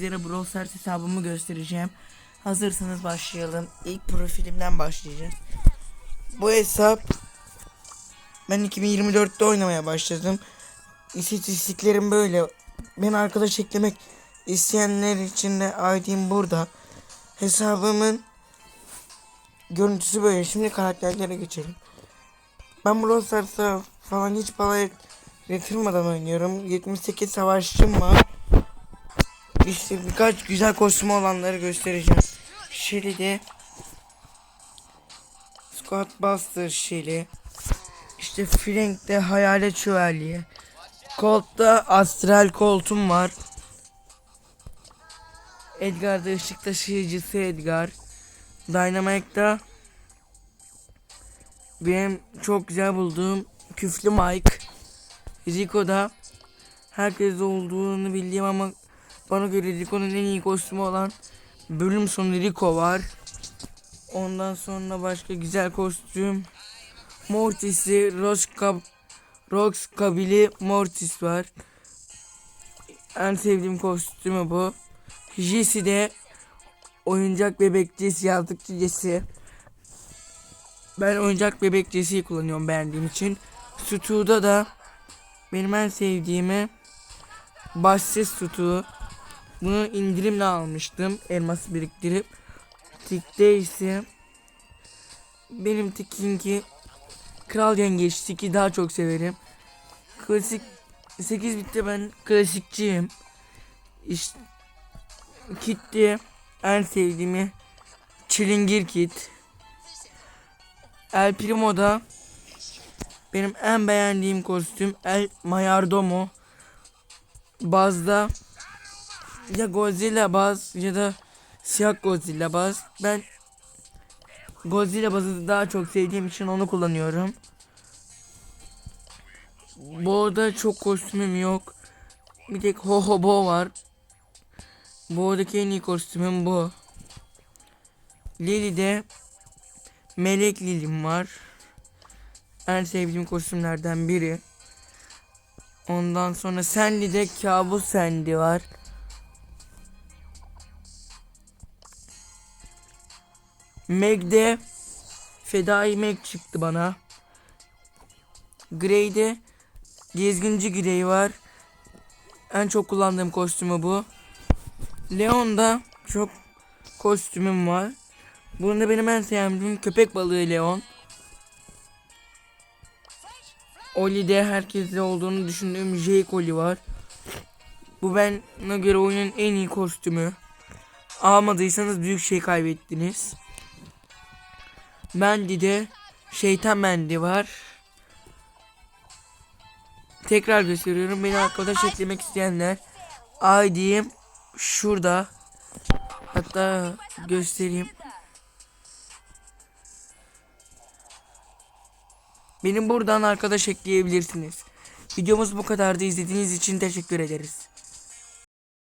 Sizlere Brawl Stars hesabımı göstereceğim. Hazırsanız başlayalım. İlk profilimden başlayacağız. Bu hesap ben 2024'te oynamaya başladım. İstatistiklerim böyle. Ben arkadaş eklemek isteyenler için de ID'm burada. Hesabımın görüntüsü böyle. Şimdi karakterlere geçelim. Ben Brawl Stars'a falan hiç para yatırmadan oynuyorum. 78 savaşçım var. İşte birkaç güzel kostümü olanları göstereceğim. Shelly'de Squad Buster Shelly. İşte Frank'te Hayalet Şövalye. Colt'ta Astral Colt'um var. Edgar'da ışık taşıyıcısı Edgar. Dynamite'da benim çok güzel bulduğum küflü Mike. Rico'da herkes olduğunu bildiğim ama bana göre Rico'nun en iyi kostümü olan bölüm sonu Rico var. Ondan sonra başka güzel kostüm Mortis'i Roskab Rox Kabili Mortis var. En sevdiğim kostümü bu. Jesse de oyuncak bebek Jesse yazdıkçı Jesse. Ben oyuncak bebek Jesse'yi kullanıyorum beğendiğim için. Stu'da da benim en sevdiğimi Başses Stu'u. Bunu indirimle almıştım. Elması biriktirip. Tik'te ise benim Tik'inki Kral Yengeç Tik'i daha çok severim. Klasik 8 bitte ben klasikçiyim. İşte Kit'te en sevdiğimi Çilingir Kit. El Primo'da benim en beğendiğim kostüm El Mayordomo. Bazda ya Godzilla baz ya da siyah Godzilla baz. Ben Godzilla bazı daha çok sevdiğim için onu kullanıyorum. Bo'da çok kostümüm yok. Bir tek Hohobo var. Bo'daki en iyi kostümüm bu. Lily'de Melek Lilim var. En sevdiğim kostümlerden biri. Ondan sonra Sandy'de Kabus Sandy var. Meg'de Fedai Meg çıktı bana. Grey'de Gezginci Grey var. En çok kullandığım kostümü bu. Leon'da çok kostümüm var. Bunda benim en sevdiğim köpek balığı Leon. Oli'de herkeste olduğunu düşündüğüm Jake Oli var. Bu bana göre oyunun en iyi kostümü. Almadıysanız büyük şey kaybettiniz. Mendy'de Şeytan Mendy var. Tekrar gösteriyorum. Beni arkadaş eklemek isteyenler ID'm şurada. Hatta göstereyim. Benim buradan arkadaş ekleyebilirsiniz. Videomuz bu kadardı. İzlediğiniz için teşekkür ederiz.